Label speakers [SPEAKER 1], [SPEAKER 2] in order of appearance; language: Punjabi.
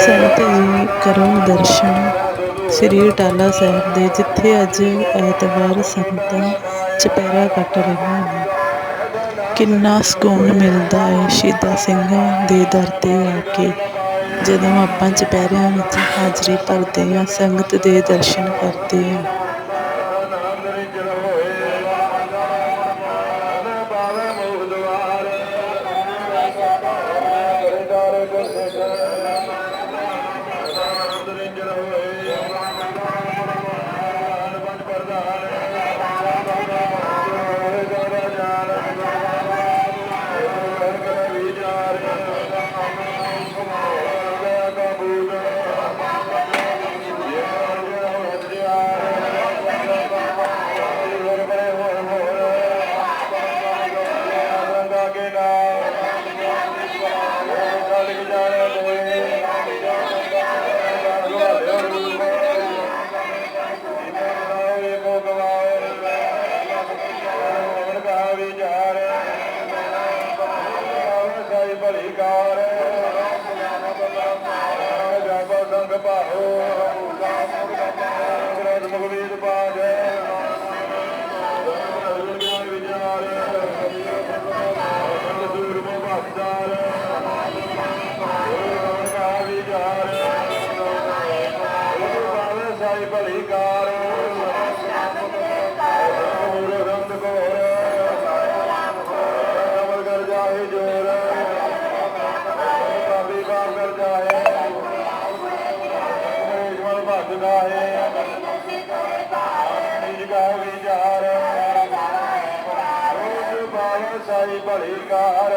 [SPEAKER 1] ਸੰਗਤ ਜੀ ਕਰੋ ਦਰਸ਼ਨ। ਸ੍ਰੀ ਟਾਲਾ ਸਾਹਿਬ ਦੇ ਜਿੱਥੇ ਅੱਜ ਐਤਵਾਰ ਸੰਗਤਾਂ ਚੁਪਹਿਰਾ ਕੱਟ ਰਹੀਆਂ ਨੇ, ਕਿੰਨਾ ਸਕੂਨ ਮਿਲਦਾ ਹੈ ਸ਼ਹੀਦਾਂ ਸਿੰਘਾਂ ਦੇ ਦਰ 'ਤੇ ਆ ਕੇ। ਜਦੋਂ ਆਪਾਂ ਚੁਪਹਿਰਿਆਂ ਵਿੱਚ ਹਾਜ਼ਰੀ ਭਰਦੇ ਹਾਂ, ਸੰਗਤ ਦੇ ਦਰਸ਼ਨ ਕਰਦੇ ਹਾਂ।
[SPEAKER 2] ਨਾਮ ਨਿਰੰਜਨ ਭਲੀ ਕਾਰ ਜਪ ਸੰਗ ਭਾਓ ਸਜਦਾ ਹੈ ਆਪਣੀ ਗਾ ਵਿਚਾਰ ਰੋਜ ਬਾਲ ਸਾਈ ਭਲੀ ਕਾਰ